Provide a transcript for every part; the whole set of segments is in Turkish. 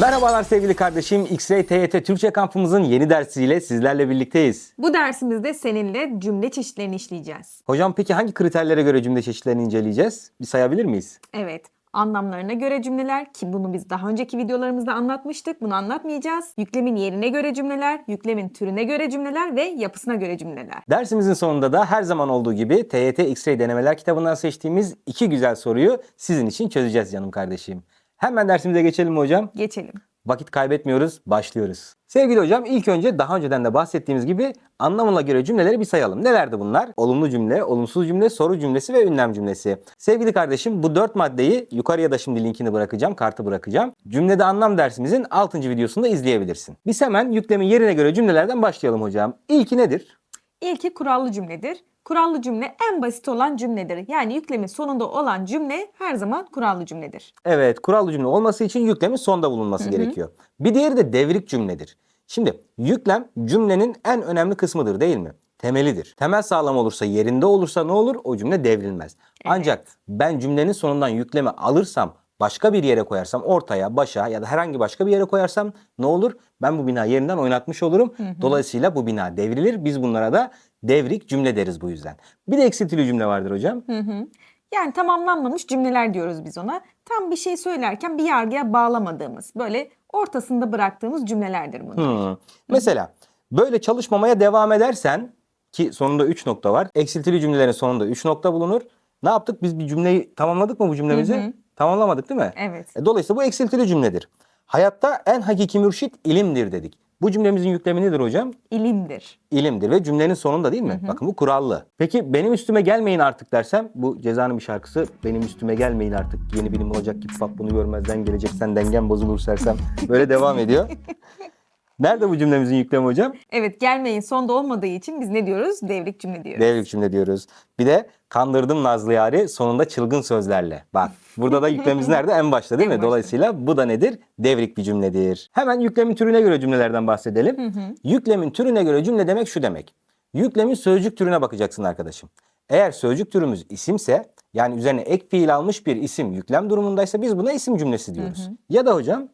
Merhabalar sevgili kardeşim. X-Ray TYT Türkçe kampımızın yeni dersiyle sizlerle birlikteyiz. Bu dersimizde seninle cümle çeşitlerini işleyeceğiz. Hocam peki hangi kriterlere göre cümle çeşitlerini inceleyeceğiz? Bir sayabilir miyiz? Evet, anlamlarına göre cümleler ki bunu biz daha önceki videolarımızda anlatmıştık. Bunu anlatmayacağız. Yüklemin yerine göre cümleler, yüklemin türüne göre cümleler ve yapısına göre cümleler. Dersimizin sonunda da her zaman olduğu gibi TYT X-Ray denemeler kitabından seçtiğimiz iki güzel soruyu sizin için çözeceğiz canım kardeşim. Hemen dersimize geçelim mi hocam? Geçelim. Vakit kaybetmiyoruz, başlıyoruz. Sevgili hocam ilk önce daha önceden de bahsettiğimiz gibi anlamına göre cümleleri bir sayalım. Nelerdi bunlar? Olumlu cümle, olumsuz cümle, soru cümlesi ve ünlem cümlesi. Sevgili kardeşim bu dört maddeyi yukarıya da şimdi linkini bırakacağım, kartı bırakacağım. Cümlede anlam dersimizin 6. videosunda izleyebilirsin. Biz hemen yüklemin yerine göre cümlelerden başlayalım hocam. İlki nedir? İlki kurallı cümledir. Kurallı cümle en basit olan cümledir. Yani yüklemin sonunda olan cümle her zaman kurallı cümledir. Evet, kurallı cümle olması için yüklemin sonda bulunması gerekiyor. Bir diğeri de devrik cümledir. Şimdi yüklem cümlenin en önemli kısmıdır değil mi? Temelidir. Temel sağlam olursa, yerinde olursa ne olur? O cümle devrilmez. Ancak ben cümlenin sonundan yüklemi alırsam, başka bir yere koyarsam, ortaya, başa ya da herhangi başka bir yere koyarsam ne olur? Ben bu bina yerinden oynatmış olurum. Dolayısıyla bu bina devrilir. Biz bunlara da devrik cümle deriz bu yüzden. Bir de eksiltili cümle vardır hocam. Hı hı. Yani tamamlanmamış cümleler diyoruz biz ona. Tam bir şey söylerken bir yargıya bağlamadığımız, böyle ortasında bıraktığımız cümlelerdir bunlar. Hmm. Mesela böyle çalışmamaya devam edersen ki sonunda 3 nokta var. Eksiltili cümlelerin sonunda 3 nokta bulunur. Ne yaptık? Biz bir cümleyi tamamladık mı bu cümlemizi? Hı hı. Tamamlamadık değil mi? Evet. E, Dolayısıyla bu eksiltili cümledir. Hayatta en hakiki mürşit ilimdir dedik. Bu cümlemizin yüklemi nedir hocam? İlimdir. İlimdir ve cümlenin sonunda değil mi? Bakın bu kurallı. Peki benim üstüme gelmeyin artık dersem bu cezanın bir şarkısı. Benim üstüme gelmeyin artık yeni bilim olacak ki bak bunu görmezden gelecek sen dengen bozulur sersem. Böyle devam ediyor. Nerede bu cümlemizin yüklemi hocam? Evet gelmeyin sonda olmadığı için biz ne diyoruz? Devrik cümle diyoruz. Devrik cümle diyoruz. Bir de kandırdım Nazlı Yari sonunda çılgın sözlerle. Bak burada da yüklemimiz nerede? En başta değil mi? En başta. Dolayısıyla bu da nedir? Devrik bir cümledir. Hemen yüklemin türüne göre cümlelerden bahsedelim. Yüklemin türüne göre cümle demek şu demek. Yüklemin sözcük türüne bakacaksın arkadaşım. Eğer sözcük türümüz isimse yani üzerine ek fiil almış bir isim yüklem durumundaysa biz buna isim cümlesi diyoruz. Ya da hocam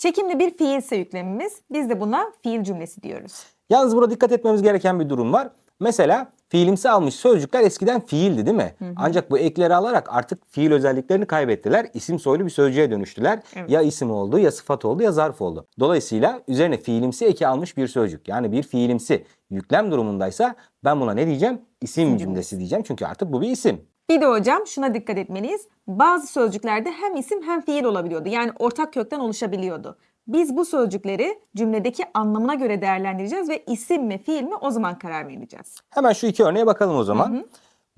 Çekimli bir fiilse yüklemimiz biz de buna fiil cümlesi diyoruz. Yalnız burada dikkat etmemiz gereken bir durum var. Mesela fiilimsi almış sözcükler eskiden fiildi değil mi? Ancak bu ekleri alarak artık fiil özelliklerini kaybettiler. İsim soylu bir sözcüğe dönüştüler. Evet. Ya isim oldu ya sıfat oldu ya zarf oldu. Dolayısıyla üzerine fiilimsi eki almış bir sözcük. Yani bir fiilimsi yüklem durumundaysa ben buna ne diyeceğim? İsim cümlesi diyeceğim. Çünkü artık bu bir isim. Bir de hocam şuna dikkat etmeliyiz. Bazı sözcüklerde hem isim hem fiil olabiliyordu. Yani ortak kökten oluşabiliyordu. Biz bu sözcükleri cümledeki anlamına göre değerlendireceğiz ve isim mi fiil mi o zaman karar vereceğiz. Hemen şu iki örneğe bakalım o zaman.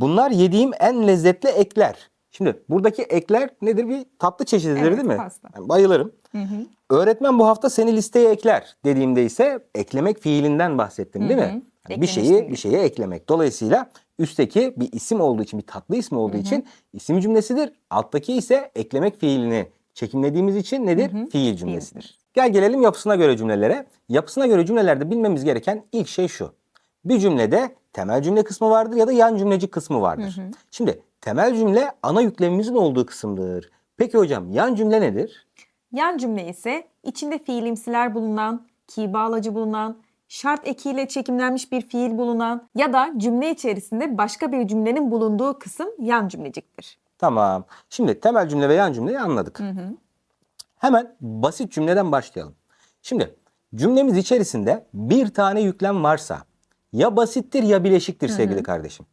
Bunlar yediğim en lezzetli ekler. Şimdi buradaki ekler nedir? Bir tatlı çeşididir Evet, değil mi? pasta. Ben bayılırım. Öğretmen bu hafta seni listeye ekler dediğimde ise eklemek fiilinden bahsettim değil mi? Yani bir şeyi bir şeye eklemek. Dolayısıyla üstteki bir isim olduğu için, bir tatlı ismi olduğu için isim cümlesidir. Alttaki ise eklemek fiilini çekimlediğimiz için nedir? Fiil cümlesidir. Gel gelelim yapısına göre cümlelere. Yapısına göre cümlelerde bilmemiz gereken ilk şey şu. Bir cümlede temel cümle kısmı vardır ya da yan cümlecik kısmı vardır. Şimdi temel cümle ana yüklemimizin olduğu kısımdır. Peki hocam yan cümle nedir? Yan cümle ise içinde fiilimsiler bulunan, ki bağlacı bulunan, şart ekiyle çekimlenmiş bir fiil bulunan ya da cümle içerisinde başka bir cümlenin bulunduğu kısım yan cümleciktir. Tamam. Şimdi temel cümle ve yan cümleyi anladık. Hemen basit cümleden başlayalım. Şimdi cümlemiz içerisinde bir tane yüklem varsa ya basittir ya bileşiktir sevgili kardeşim.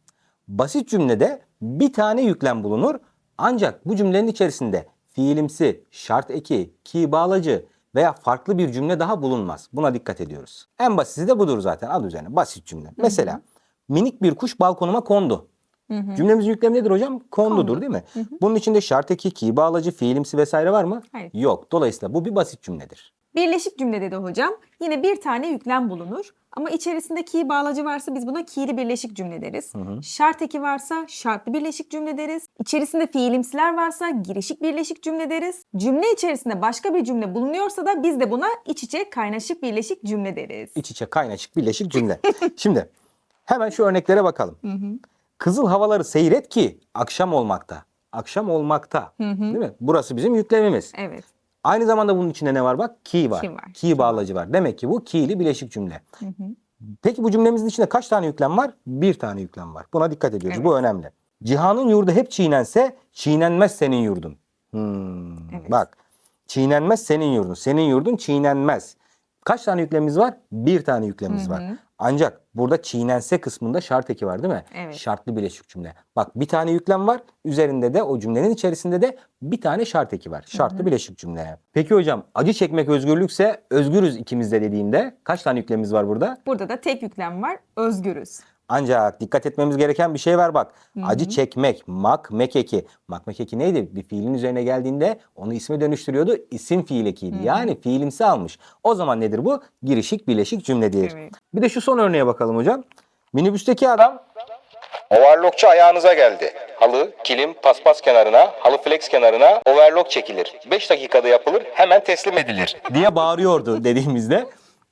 Basit cümlede bir tane yüklem bulunur ancak bu cümlenin içerisinde fiilimsi, şart eki, ki bağlacı veya farklı bir cümle daha bulunmaz. Buna dikkat ediyoruz. En basiti de budur zaten adı üzerine basit cümle. Mesela minik bir kuş balkonuma kondu. Cümlemizin yüklemi nedir hocam? Kondudur değil mi? Bunun içinde şart eki, ki bağlacı, fiilimsi vesaire var mı? Hayır. Yok. Dolayısıyla bu bir basit cümledir. Birleşik cümlede de hocam yine bir tane yüklem bulunur. Ama içerisinde ki bağlacı varsa biz buna ki'li birleşik cümle deriz. Şart eki varsa şartlı birleşik cümle deriz. İçerisinde fiilimsiler varsa girişik birleşik cümle deriz. Cümle içerisinde başka bir cümle bulunuyorsa da biz de buna iç içe kaynaşık birleşik cümle deriz. İç içe kaynaşık birleşik cümle. Şimdi hemen şu örneklere bakalım. Kızıl havaları seyret ki akşam olmakta. Akşam olmakta. Değil mi? Burası bizim yüklemimiz. Evet. Aynı zamanda bunun içinde ne var bak? Ki var. Ki var. Ki bağlacı var. Demek ki bu ki'li bileşik cümle. Peki bu cümlemizin içinde kaç tane yüklem var? Bir tane yüklem var. Buna dikkat ediyoruz. Evet. Bu önemli. Cihanın yurdu hep çiğnense çiğnenmez senin yurdun. Hmm, Evet. Bak çiğnenmez senin yurdun. Senin yurdun çiğnenmez. Kaç tane yüklemimiz var? Bir tane yüklemimiz var. Ancak burada çiğnense kısmında şart eki var değil mi? Evet. Şartlı bileşik cümle. Bak bir tane yüklem var. Üzerinde de o cümlenin içerisinde de bir tane şart eki var. Şartlı bileşik cümle. Peki hocam acı çekmek özgürlükse özgürüz ikimiz de dediğimde kaç tane yüklemimiz var burada? Burada da tek yüklem var. Özgürüz. Ancak dikkat etmemiz gereken bir şey var bak. Acı çekmek, mak, mekeki. Mak, mekeki neydi? Bir fiilin üzerine geldiğinde onu isme dönüştürüyordu. İsim fiil ekiydi. Yani fiilimsi almış. O zaman nedir bu? Girişik bileşik cümledir. Evet. Bir de şu son örneğe bakalım hocam. Minibüsteki adam Overlockçu ayağınıza geldi. Halı, kilim, paspas kenarına, halı flex kenarına overlock çekilir. 5 dakikada yapılır, hemen teslim edilir. diye bağırıyordu dediğimizde.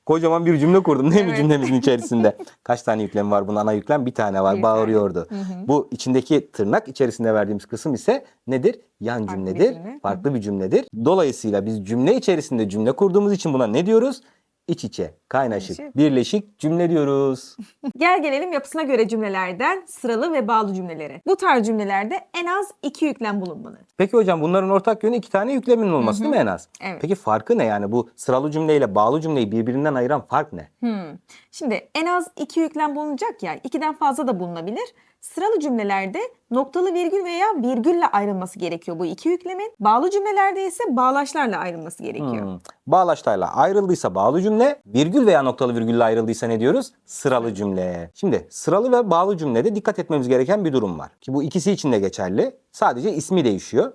Kocaman bir cümle kurdum değil mi Evet. cümlemizin içerisinde? Kaç tane yüklem var bunun ana yüklem? Bir tane var Bir bağırıyordu. Bu içindeki tırnak içerisinde verdiğimiz kısım ise nedir? Yan Farklı bir cümledir. cümle. Farklı bir cümledir. Dolayısıyla biz cümle içerisinde cümle kurduğumuz için buna ne diyoruz? İç içe, kaynaşık, Kaynaşık. birleşik cümle diyoruz. Gel gelelim yapısına göre cümlelerden sıralı ve bağlı cümlelere. Bu tarz cümlelerde en az iki yüklem bulunmalı. Peki hocam bunların ortak yönü iki tane yüklemin olması değil mi en az? Evet. Peki farkı ne yani bu sıralı cümleyle bağlı cümleyi birbirinden ayıran fark ne? Hmm. Şimdi en az iki yüklem bulunacak ya, ikiden fazla da bulunabilir. Sıralı cümlelerde noktalı virgül veya virgülle ayrılması gerekiyor bu iki yüklemin. Bağlı cümlelerde ise bağlaçlarla ayrılması gerekiyor. Hmm. Bağlaçlarla ayrıldıysa bağlı cümle, virgül veya noktalı virgülle ayrıldıysa ne diyoruz? Sıralı cümle. Şimdi sıralı ve bağlı cümlede dikkat etmemiz gereken bir durum var. Ki bu ikisi için de geçerli. Sadece ismi değişiyor.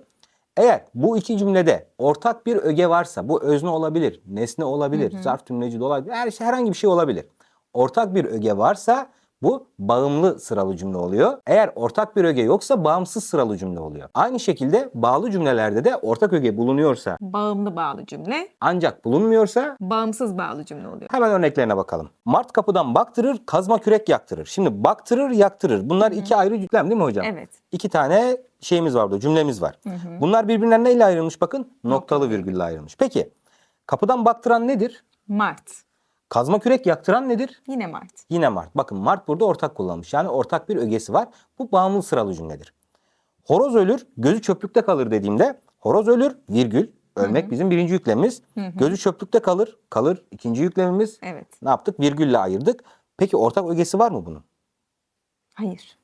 Eğer bu iki cümlede ortak bir öge varsa bu özne olabilir, nesne olabilir, zarf tümleci de olabilir, her şey herhangi bir şey olabilir. Ortak bir öge varsa bu bağımlı sıralı cümle oluyor. Eğer ortak bir öge yoksa bağımsız sıralı cümle oluyor. Aynı şekilde bağlı cümlelerde de ortak öge bulunuyorsa Bağımlı bağlı cümle, ancak bulunmuyorsa bağımsız bağlı cümle oluyor. hemen örneklerine bakalım. Mart kapıdan baktırır, kazma kürek yaktırır. Şimdi baktırır, yaktırır. Bunlar iki ayrı yüklem değil mi hocam? Evet. İki tane şeyimiz var burada, cümlemiz var. Bunlar birbirinden neyle ayrılmış bakın? Noktalı virgülle ayrılmış. Peki kapıdan baktıran nedir? Mart. Kazma kürek yaktıran nedir? Yine Mart. Yine Mart. Bakın Mart burada ortak kullanmış. Yani ortak bir ögesi var. Bu bağımlı sıralı cümledir. Horoz ölür, gözü çöplükte kalır dediğimde horoz ölür, virgül. Ölmek bizim birinci yüklemimiz. Gözü çöplükte kalır, kalır ikinci yüklemimiz. Evet. Ne yaptık? Virgülle ayırdık. Peki ortak ögesi var mı bunun? Hayır.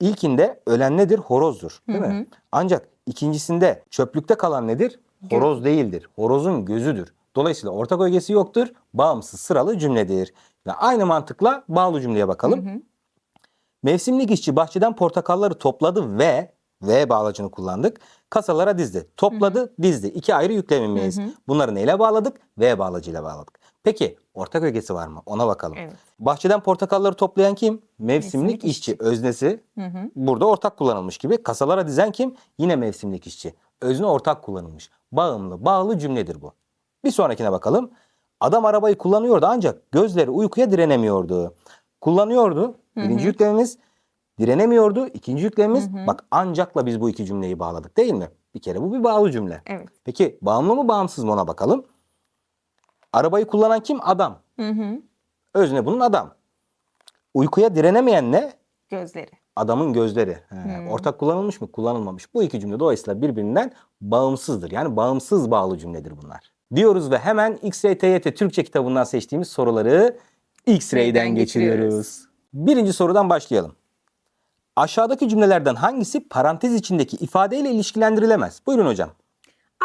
İlkinde ölen nedir? Horozdur. Değil mi? Ancak ikincisinde çöplükte kalan nedir? Horoz değildir. Horozun gözüdür. Dolayısıyla ortak ögesi yoktur. Bağımsız sıralı cümledir. Ve aynı mantıkla bağlı cümleye bakalım. Mevsimlik işçi bahçeden portakalları topladı ve ve bağlacını kullandık. Kasalara dizdi. Topladı, dizdi. İki ayrı yüklemimiz. Bunları neyle bağladık? V bağlacıyla bağladık. Peki ortak ögesi var mı? Ona bakalım. Evet. Bahçeden portakalları toplayan kim? Mevsimlik, Mevsimlik işçi. Öznesi burada ortak kullanılmış gibi. Kasalara dizen kim? Yine mevsimlik işçi. Özne ortak kullanılmış. Bağımlı, bağlı cümledir bu. Bir sonrakine bakalım. Adam arabayı kullanıyordu ancak gözleri uykuya direnemiyordu. Kullanıyordu. Birinci yüklemimiz. Direnemiyordu. ikinci yüklemimiz. Bak ancakla biz bu iki cümleyi bağladık değil mi? Bir kere bu bir bağlı cümle. Evet. Peki bağımlı mı bağımsız mı ona bakalım. Arabayı kullanan kim? Adam. Hı hı. Özne bunun adam. Uykuya direnemeyen ne? Gözleri. Adamın gözleri. He, Ortak kullanılmış mı? Kullanılmamış. Bu iki cümle dolayısıyla birbirinden bağımsızdır. Yani bağımsız bağlı cümledir bunlar. Diyoruz ve hemen X-Ray TYT Türkçe kitabından seçtiğimiz soruları X-Ray'den Ray'den geçiriyoruz. geçiriyoruz. Birinci sorudan başlayalım. Aşağıdaki cümlelerden hangisi parantez içindeki ifadeyle ilişkilendirilemez? Buyurun hocam.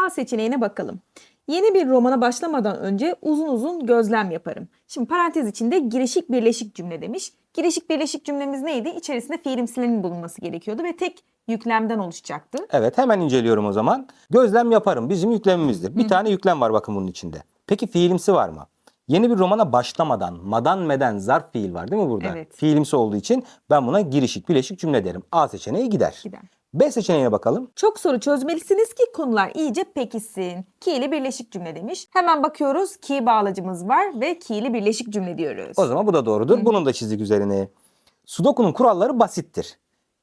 A seçeneğine bakalım. Yeni bir romana başlamadan önce uzun uzun gözlem yaparım. Şimdi parantez içinde girişik birleşik cümle demiş. Girişik birleşik cümlemiz neydi? İçerisinde fiilimsilerin bulunması gerekiyordu ve tek yüklemden oluşacaktı. Evet hemen inceliyorum o zaman. Gözlem yaparım bizim yüklemimizdir. Bir tane yüklem var bakın bunun içinde. Peki fiilimsi var mı? Yeni bir romana başlamadan, madan meden zarf fiil var değil mi burada? Evet. Fiilimsi olduğu için ben buna girişik bileşik cümle derim. A seçeneği gider. Gider. B seçeneğine bakalım. Çok soru çözmelisiniz ki konular iyice pekişsin. Ki ile birleşik cümle demiş. Hemen bakıyoruz ki bağlacımız var ve ki ile birleşik cümle diyoruz. O zaman bu da doğrudur. Bunun da çizdik üzerine. Sudoku'nun kuralları basittir.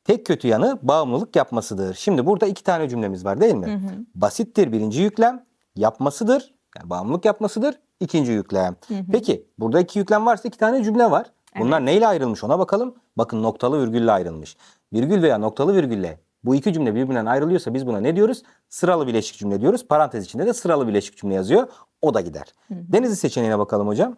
Tek kötü yanı bağımlılık yapmasıdır. Şimdi burada iki tane cümlemiz var değil mi? Basittir birinci yüklem. yapmasıdır. Yani bağımlılık yapmasıdır. ikinci yüklem. Peki burada iki yüklem varsa iki tane cümle var. Bunlar neyle ayrılmış ona bakalım. Bakın noktalı virgülle ayrılmış. Virgül veya noktalı virgülle bu iki cümle birbirinden ayrılıyorsa biz buna ne diyoruz? Sıralı bileşik cümle diyoruz. Parantez içinde de sıralı bileşik cümle yazıyor. O da gider. Denizli seçeneğine bakalım hocam.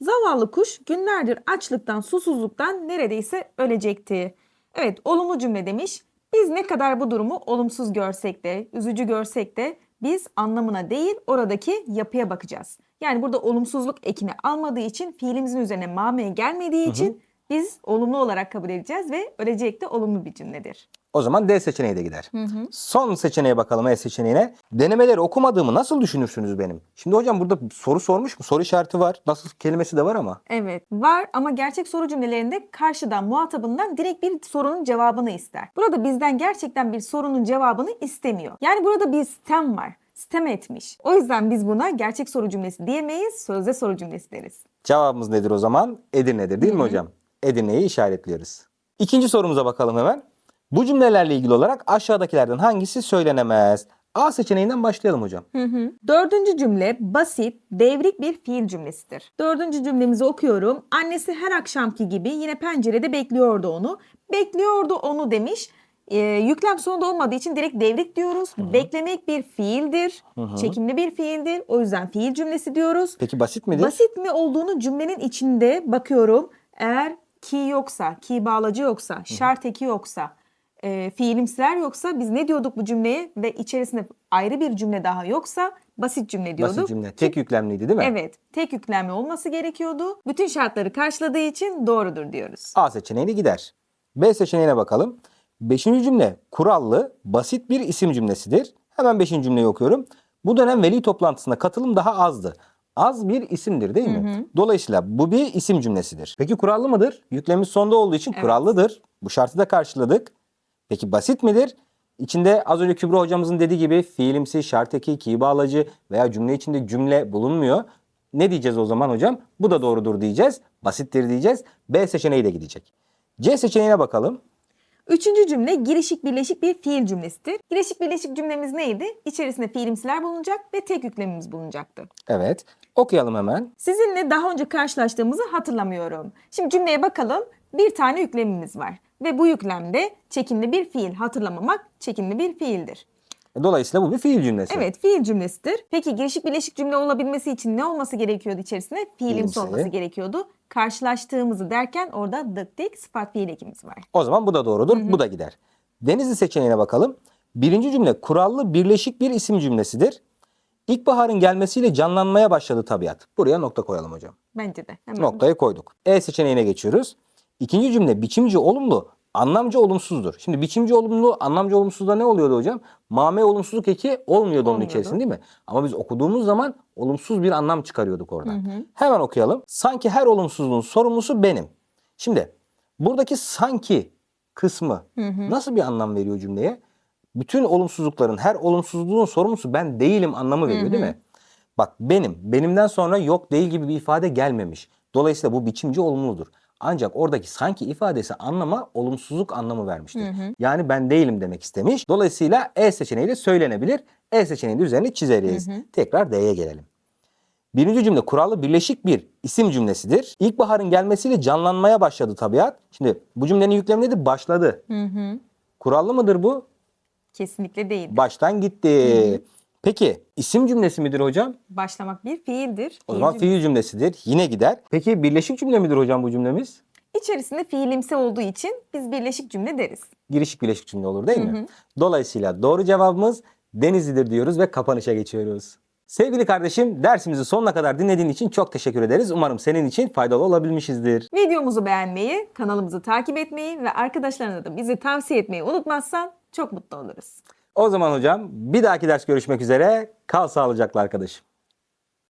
Zavallı kuş günlerdir açlıktan, susuzluktan neredeyse ölecekti. Evet, olumlu cümle demiş. Biz ne kadar bu durumu olumsuz görsek de, üzücü görsek de biz anlamına değil oradaki yapıya bakacağız. Yani burada olumsuzluk ekini almadığı için fiilimizin üzerine mameye gelmediği için biz olumlu olarak kabul edeceğiz ve ölecek de olumlu bir cümledir. O zaman D seçeneği de gider. Son seçeneğe bakalım E seçeneğine. Denemeleri okumadığımı nasıl düşünürsünüz benim? Şimdi hocam burada soru sormuş mu? Soru işareti var. Nasıl kelimesi de var ama. Evet var ama gerçek soru cümlelerinde karşıdan muhatabından direkt bir sorunun cevabını ister. Burada bizden gerçekten bir sorunun cevabını istemiyor. Yani burada bir stem var. Stem etmiş. O yüzden biz buna gerçek soru cümlesi diyemeyiz, sözde soru cümlesi deriz. Cevabımız nedir o zaman? Edirne'dir değil mi hocam? Edirne'yi işaretliyoruz. İkinci sorumuza bakalım hemen. Bu cümlelerle ilgili olarak aşağıdakilerden hangisi söylenemez? A seçeneğinden başlayalım hocam. Dördüncü cümle basit, devrik bir fiil cümlesidir. Dördüncü cümlemizi okuyorum. Annesi her akşamki gibi yine pencerede bekliyordu onu. Bekliyordu onu demiş. Ee, yüklem sonunda olmadığı için direkt devrik diyoruz. Beklemek bir fiildir. Çekimli bir fiildir. O yüzden fiil cümlesi diyoruz. Peki basit midir? Basit mi olduğunu cümlenin içinde bakıyorum. Eğer ki yoksa, ki bağlacı yoksa, şart eki yoksa, e, fiilimsiler yoksa biz ne diyorduk bu cümleye ve içerisinde ayrı bir cümle daha yoksa basit cümle diyorduk. Basit cümle. Tek yüklemliydi değil mi? Evet, tek yüklemli olması gerekiyordu. Bütün şartları karşıladığı için doğrudur diyoruz. A seçeneğine gider. B seçeneğine bakalım. Beşinci cümle kurallı, basit bir isim cümlesidir. Hemen beşinci cümleyi okuyorum. Bu dönem veli toplantısına katılım daha azdı. Az bir isimdir değil mi? Dolayısıyla bu bir isim cümlesidir. Peki kurallı mıdır? Yüklemimiz sonda olduğu için kurallıdır. Bu şartı da karşıladık. Peki basit midir? İçinde az önce Kübra hocamızın dediği gibi fiilimsi, şart eki, ki bağlacı veya cümle içinde cümle bulunmuyor. Ne diyeceğiz o zaman hocam? Bu da doğrudur diyeceğiz. Basittir diyeceğiz. B seçeneği de gidecek. C seçeneğine bakalım. Üçüncü cümle girişik birleşik bir fiil cümlesidir. Girişik birleşik cümlemiz neydi? İçerisinde fiilimsiler bulunacak ve tek yüklemimiz bulunacaktı. Evet. Okuyalım hemen. Sizinle daha önce karşılaştığımızı hatırlamıyorum. Şimdi cümleye bakalım. Bir tane yüklemimiz var. Ve bu yüklemde çekimli bir fiil. Hatırlamamak çekimli bir fiildir. Dolayısıyla bu bir fiil cümlesi. Evet fiil cümlesidir. Peki girişik birleşik cümle olabilmesi için ne olması gerekiyordu içerisinde? Fiilimsi olması gerekiyordu. Karşılaştığımızı derken orada dık sıfat fiil ekimiz var. O zaman bu da doğrudur. Bu da gider. Denizli seçeneğine bakalım. Birinci cümle kurallı birleşik bir isim cümlesidir. İlkbaharın gelmesiyle canlanmaya başladı tabiat. Buraya nokta koyalım hocam. Bence de. Hemen. Noktayı koyduk. E seçeneğine geçiyoruz. İkinci cümle biçimci olumlu, anlamcı olumsuzdur. Şimdi biçimci olumlu, anlamcı olumsuzda ne oluyordu hocam? Mame olumsuzluk eki olmuyordu onun içerisinde değil mi? Ama biz okuduğumuz zaman olumsuz bir anlam çıkarıyorduk oradan. Hemen okuyalım. Sanki her olumsuzluğun sorumlusu benim. Şimdi buradaki sanki kısmı nasıl bir anlam veriyor cümleye? Bütün olumsuzlukların, her olumsuzluğun sorumlusu ben değilim anlamı veriyor değil mi? Bak benim, benimden sonra yok değil gibi bir ifade gelmemiş. Dolayısıyla bu biçimci olumludur. Ancak oradaki sanki ifadesi anlama olumsuzluk anlamı vermiştir. Yani ben değilim demek istemiş. Dolayısıyla E seçeneği de söylenebilir. E seçeneği de üzerine çizeriz. Tekrar D'ye gelelim. Birinci cümle kurallı birleşik bir isim cümlesidir. İlkbaharın gelmesiyle canlanmaya başladı tabiat. Şimdi bu cümlenin yüklemi nedir? Başladı. Kurallı mıdır bu? Kesinlikle değil. Baştan gitti. Peki isim cümlesi midir hocam? Başlamak bir fiildir. O zaman cümle- fiil cümlesidir. Yine gider. Peki birleşik cümle midir hocam bu cümlemiz? İçerisinde fiilimsi olduğu için biz birleşik cümle deriz. Girişik birleşik cümle olur değil mi? Dolayısıyla doğru cevabımız Denizli'dir diyoruz ve kapanışa geçiyoruz. Sevgili kardeşim dersimizi sonuna kadar dinlediğin için çok teşekkür ederiz. Umarım senin için faydalı olabilmişizdir. Videomuzu beğenmeyi, kanalımızı takip etmeyi ve arkadaşlarına da bizi tavsiye etmeyi unutmazsan çok mutlu oluruz. O zaman hocam bir dahaki ders görüşmek üzere. Kal sağlıcakla arkadaşım.